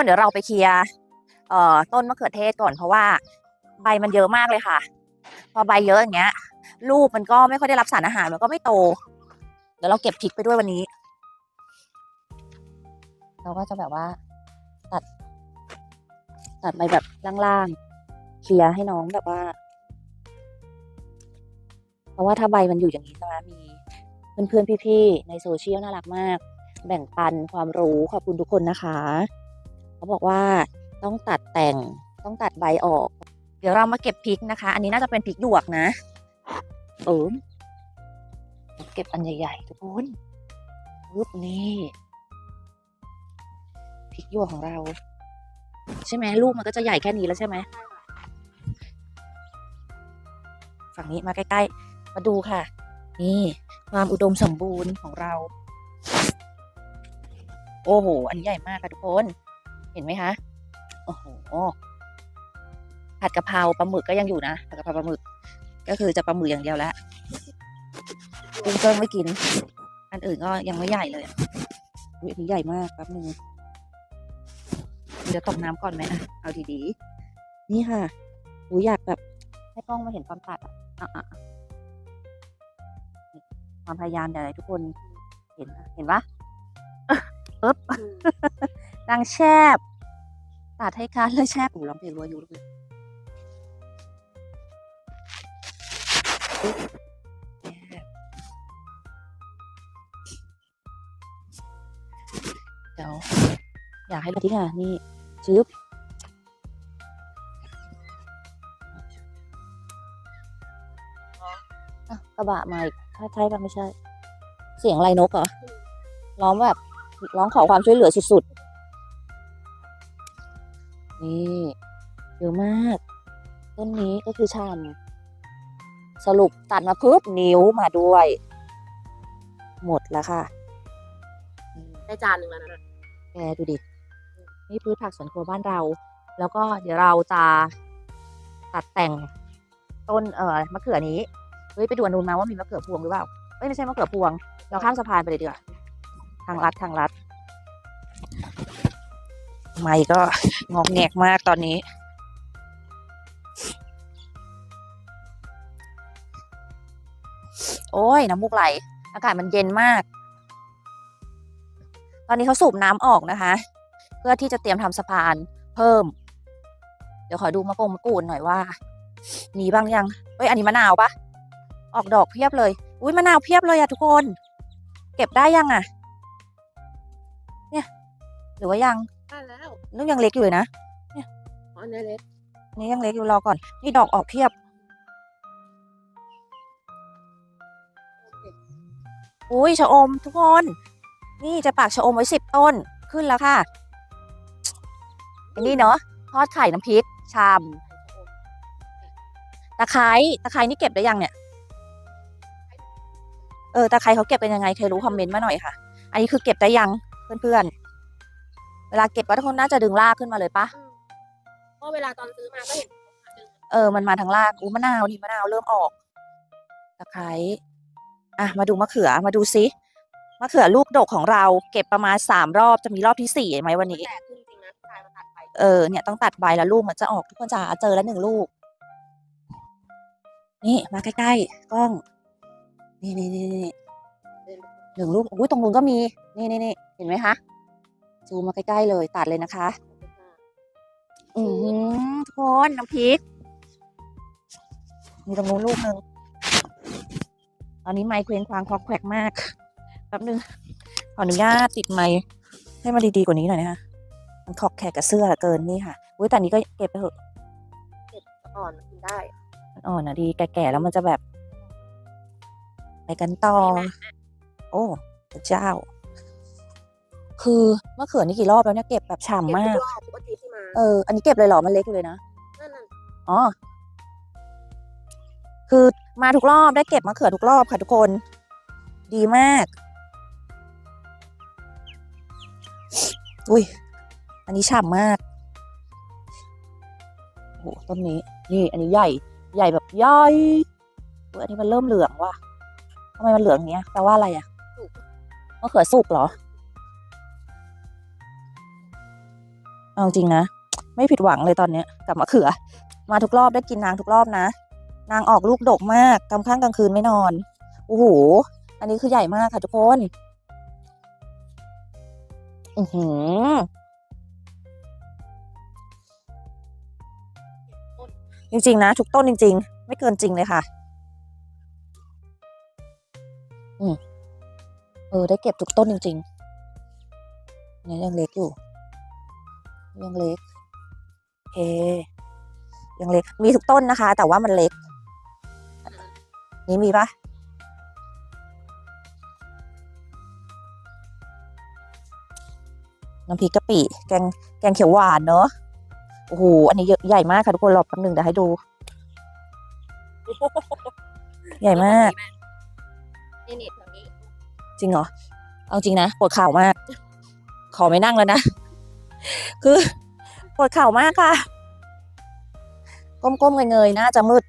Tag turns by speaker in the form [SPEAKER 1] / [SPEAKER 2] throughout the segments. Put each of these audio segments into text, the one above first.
[SPEAKER 1] นเดี๋ยวเราไปเคลียร์เอ่อต้นมะเขือเทศก่อนเพราะว่าใบมันเยอะมากเลยค่ะ พอใบเยอะอย่างเงี้ย ลูกมันก็ไม่ค่อยได้รับสารอาหารมันก็ไม่โต เดี๋ยวเราเก็บพริกไปด้วยวันนี้ เราก็จะแบบว่า ตัด ตัดใบแบบล่างๆเคลียร์ให้น้องแบบว่า เพราะว่าถ้าใบมันอยู่อย่างนี้ใช่ไหมมีเพื่อนๆพี่ๆในโซเชียลน่ารักมาก แบ่งปันความรู้ขอบคุณทุกคนนะคะ เขาบอกว่าต้องตัดแต่งต้องตัดใบออก เดี๋ยวเรามาเก็บพริกนะคะ อันนี้น่าจะเป็นพริกหยวกนะเออเก็บอันใหญ่ๆทุกคนรูปนี้พริกหยวกของเรา ใช่ไหมลูกมันก็จะใหญ่แค่นี้แล้วใช่ไหมฝั่งนี้มาใกล้ๆ มาดูค่ะ นี่ความอุดมสมบูรณ์ของเรา โอ้โห อันนี้ใหญ่มากค่ะทุกคน เห็นไหมคะโอ้โหผัดกะเพราปลาหมึกก็ยังอยู่นะผัดกะเพราปลาหมึก ก็คือจะปลาหมึกอย่างเดียวแล้วกุ้งเกิ้งไม่กิน อันอื่นก็ยังไม่ใหญ่เลยอะอุ๊ยอันนี้ใหญ่มากแป๊บนึงเดี๋ยวตกน้ำก่อนไหมอะเอาดีๆนี่ค่ะอูอยากแบบ ให้กล้องมาเห็นตอนตัดอะอะอะอะนี่ความพยายามเดี๋ยวให้ทุกคนเห็นอะเห็นปะปึ๊บดังแชบ ตัดให้คันเลยแชบอูร้องเพลงรัวอยู่เลยเดี๋ยว อยากให้เราที่ค่ะ นี่ชึบอะกระบะมาอีกใช่ใช่ปะไม่ใช่ เสียงอะไรนกเหรอร้องแบบร้องขอความช่วยเหลือสุดๆ นี่เยอะมาก ต้นนี้ก็คือชามสรุปตัดมาปุ๊บนิ้วมาด้วย หมดแล้วค่ะ
[SPEAKER 2] ได้จานหนึ่งแล้วนะ
[SPEAKER 1] แกดูดิ นี่พืชผักสวนครัวบ้านเรา แล้วก็เดี๋ยวเราจะตัดแต่งต้นเอ่อมะเขือนี้ เฮ้ย ไปดูอันนู้นมาว่ามีมะเขือพวงหรือเปล่า เอ้ย ไม่ใช่มะเขือพวง เราข้ามสะพานไปเลยดีกว่า ทางลัดทางลัด ไม่ก็งอกแงกมากตอนนี้ โอ้ยน้ำมูกไหล อากาศมันเย็นมาก ตอนนี้เขาสูบน้ำออกนะคะ เพื่อที่จะเตรียมทำสะพานเพิ่ม เดี๋ยวขอดูมะกงมะกรูดหน่อยว่ามีบ้างยังเอ้ยอันนี้มะนาวปะออกดอกเพียบเลย อุ้ยมะนาวเพียบเลยอะทุกคน เก็บได้ยังอะเนี่ย หรือว่ายัง
[SPEAKER 2] ได้แล้ว
[SPEAKER 1] นึกยังเล็กอยู่เลยนะ
[SPEAKER 2] อ๋ออันนี้เล็ก
[SPEAKER 1] นี่ยังเล็กอยู่รอก่อน นี่ดอกออกเพียบ อุ้ยชะอมทุกคน นี่จะปากชะอมไว้สิบต้นขึ้นแล้วค่ะอันนี้เนาะทอดไข่น้ำพริกชามตะไคร้ตะไคร้นี่เก็บได้ยังเนี่ย เออตะไคร้เขาเก็บกันยังไงใครรู้คอมเมนต์มาหน่อยค่ะ อันนี้คือเก็บได้ยังเพื่อนๆเว ลาเก็บก็ทุกคนน่าจะดึงรากขึ้นมาเลยปะ
[SPEAKER 2] เพราะเวลาตอนซื้อมาก็เห็น
[SPEAKER 1] เออ มันมาทางรากอู้มะนาวนี่มะนาวเริ่มออกตะไคร้อะมาดูมะเขือมาดูซิมะเขือลูกดกของเรา เก็บประมาณสามรอบจะมีรอบที่สี่ไหมวันนี้
[SPEAKER 2] แต่ขึ้นจริงนะชายมาตัดไป
[SPEAKER 1] เออเนี่ยต้องตัดใบแล้วลูกมันจะออกทุกคนจะเจอแล้วหนึ่งลูก นี่มาใกล้ๆกล้อง นี่นี่นี่นี่หนึ่งลูกอุ้ยตรงนู้นก็มี นี่นี่นี่เห็นไหมคะ ซูมมาใกล้ๆเลยตัดเลยนะคะ อือหือทุกคนน้ำพริก มีตรงนู้นลูกหนึ่งตอนนี้ไมค์เคว้งคว้างควักแขวกมากแป๊บนึง ขออนุญาตติดไมค์ให้มาดีๆกว่านี้หน่อยนะคะมันขอกแขกกับเสื้อเหลือเกินนี่ค่ะอุ้ยแต่อันนี้ก็เก็บไปเถอะ
[SPEAKER 2] ก่อนกินได้
[SPEAKER 1] มันอ่อนนะดีแก่ๆแล้วมันจะแบบ ไปกันต่อ โอ้พระเจ้า คือมะเขือนี่กี่รอบแล้วเนี่ยเก็บแบบฉ่ำมาก
[SPEAKER 2] เบทุรอบทุกอาทิตย์ที่มา
[SPEAKER 1] เออ อันนี้เก็บเลยเหรอ มันเล็กอยู่เลยนะ
[SPEAKER 2] นั่นน่ะ
[SPEAKER 1] อ๋อ คือมาทุกรอบได้เก็บมะเขือทุกรอบค่ะทุกคน ดีมาก อุ้ย อันนี้ฉ่ำมากโอ้โหต้นนี้ นี่ อันนี้ใหญ่ ใหญ่แบบใหญ่อุ๊ยอันนี้มันเริ่มเหลืองว่ะทำไมมันเหลืองอย่างเงี้ยแปลว่าอะไรอะมะเขือสุกเหรอ เอาจริงนะ ไม่ผิดหวังเลยตอนเนี้ยกับมะเขือ มาทุกรอบได้กินนางทุกรอบนะ นางออกลูกดกมากกลางค่ำกลางคืนไม่นอนโอ้โหอันนี้คือใหญ่มากค่ะทุกคนอือหือจริง ๆ นะ ทุกต้นจริง ๆ ไม่เกินจริงเลยค่ะ อืมเออ ได้เก็บทุกต้นจริงๆเนี่ยยังเล็กอยู่ ยังเล็กโอเคยังเล็ก มีทุกต้นนะคะ แต่ว่ามันเล็ก นี่มีปะน้ำพริกกะปิ แกง แกงเขียวหวานเนอะโอ้โห อันนี้เยอะใหญ่มากค่ะทุกคน รอแป๊บหนึ่งเดี๋ยวให้ดู ใหญ่มาก
[SPEAKER 2] นี่นี่ทางนี้
[SPEAKER 1] จริงเหรอ เอาจริงนะ ปวดเข่ามาก ขอไม่นั่งแล้วนะ คือปวดเข่ามากค่ะ ก้มๆเงยๆน่าจะมืด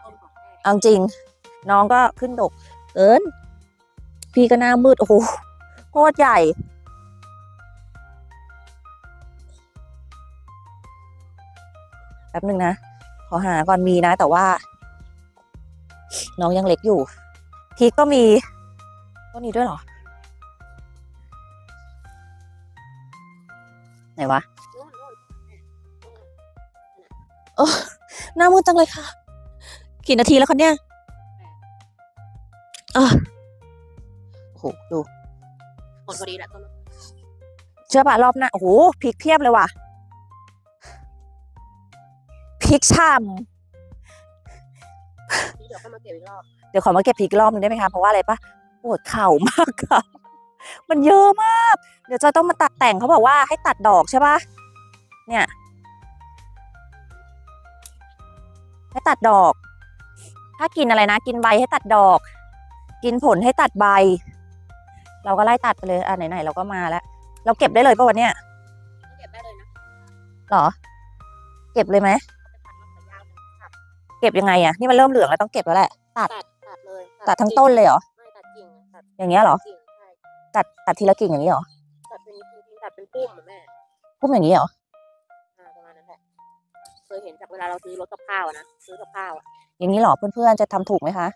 [SPEAKER 2] ต้นของแม่
[SPEAKER 1] เอาจริง น้องก็ขึ้นดกเอินพี่ก็หน้ามืด โอ้โหโคตรใหญ่ แป๊บหนึ่งนะ ขอหาก่อนมีนะ แต่ว่า น้องยังเล็กอยู่พริกก็มีต้นนี้ด้วยเหรอ วะ
[SPEAKER 2] โน่นโน่น
[SPEAKER 1] หน้ามืดจังเลยค่ะ กี่นาทีแล้วคะเนี่ยเออโอ้โหดู
[SPEAKER 2] หมดพอดีแหละต้น
[SPEAKER 1] เชื่อป่ะรอบหน้าโอ้โหพริกเพียบเลยว่ะพริกช่
[SPEAKER 2] นี่เดี๋ยวก็มาเก็บอีกรอบำ
[SPEAKER 1] เดี๋ยวขอมาเก็บพริกอีกรอบหนึงได้ไหมคะเพราะว่าอะไรปะปวดเข่ามากค่ะ มันเยอะมาก เดี๋ยวจะต้องมาตัดแต่งเขาบอกว่าให้ตัดดอกใช่ปะเนี่ยให้ตัดดอก ถ้ากินอะไรนะ กินใบให้ตัดดอก กินผลให้ตัดใบ เราก็ไล่ตัดไปเลยอะไหนๆเราก็มาแล้ว เราเก็บได้เลยปะวันเนี้ย
[SPEAKER 2] เก็บได้เลยนะ
[SPEAKER 1] หรอ เก็บเลยไหม
[SPEAKER 2] ไปตัดมะเขือยาวตัด
[SPEAKER 1] เก็บยังไงอะนี่มันเริ่มเหลืองแล้วต้องเก็บแล้วแหละ ตัด
[SPEAKER 2] ตัดตัดเลย
[SPEAKER 1] ตัดทั้งต้นเลยเหรอ
[SPEAKER 2] ไม่ตัดกิ่งตัด
[SPEAKER 1] อย่างเงี้ยเหรอ
[SPEAKER 2] กิ่งใช่
[SPEAKER 1] ตัดตัดทีละกิ่งอย่างนี้เหรอ
[SPEAKER 2] ตัดเป็นจ ริงๆตัดเป็นพุ่มอะแม่
[SPEAKER 1] พุ่มอย่างนี้เหรอ
[SPEAKER 2] อ่าประมาณนั้นแหละเคยเห็นจากเวลาเราซื้อรถกับข้าวอะนะซื้อกับข้าวอะ
[SPEAKER 1] อย่างนี้เหรอเพื่อนๆจะทำถูกไหมคะ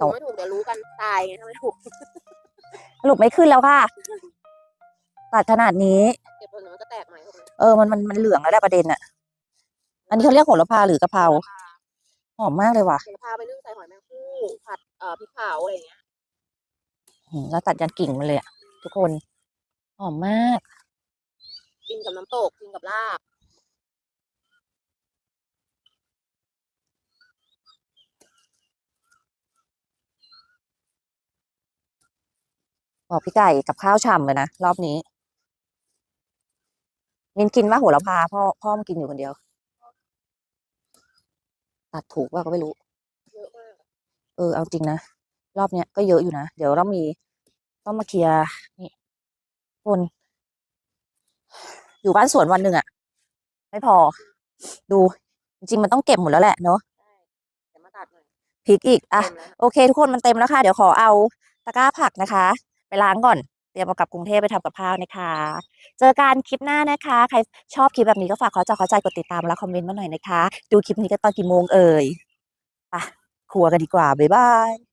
[SPEAKER 2] ถูกไม่ถูกเดี๋ยวรู้กันตายไงถ้าไม่ถูก
[SPEAKER 1] สรุปไม่ขึ้นแล้วค่ะตัดขนาดนี้
[SPEAKER 2] เก็บผลเดี๋ยวมันก็แตกใหม่ถูกไหม
[SPEAKER 1] เออมันมันมันเหลืองแล้วแหละประเด็นอะอันนี้เขาเรียกโหระพาหรือกะเพราหอมมากเลยว่ะ
[SPEAKER 2] เดี๋ยวพาไปนึ่งใส่หอยแมงภู่ผัดเอ่อพริกเผาอะไรอย่างเงี้ย
[SPEAKER 1] อืมแล้วตัดยันกิ่งมันเลยอะทุกคน หอมมาก
[SPEAKER 2] กินกับน้ำตกกินกับลาบ
[SPEAKER 1] บอกพี่ไก่กับข้าวฉ่ำเลยนะ รอบนี้ มินกินว่าโหระพาพ่อพ่อมันกินอยู่คนเดียว ตัดถูกว่าก็ไม่รู้
[SPEAKER 2] เยอะมาก
[SPEAKER 1] เออเอาจริงนะ รอบเนี้ยก็เยอะอยู่นะ เดี๋ยวต้องมี ต้องมาเคลียร์นี่คน อยู่บ้านสวนวันหนึ่งอะไม่พอ ดูจริงๆมันต้องเก็บหมดแล้วแหละเนาะ
[SPEAKER 2] ใช่เดี๋ยวมาตัดหน่อย
[SPEAKER 1] พริกอีกอะ
[SPEAKER 2] เต็มแล้ว
[SPEAKER 1] โอเค ทุกคนมันเต็มแล้วค่ะ เดี๋ยวขอเอาตะกร้าผักนะคะ ไปล้างก่อน เตรียมเอากลับกรุงเทพไปทำกับข้าวนะคะ เจอกันคลิปหน้านะคะ ใครชอบคลิปแบบนี้ก็ฝากขอจอขอใจกดติดตามและคอมเมนต์มาหน่อยนะคะ ดูคลิปนี้กันตอนกี่โมงเอ่ยไปครัวกันดีกว่า บ๊ายบาย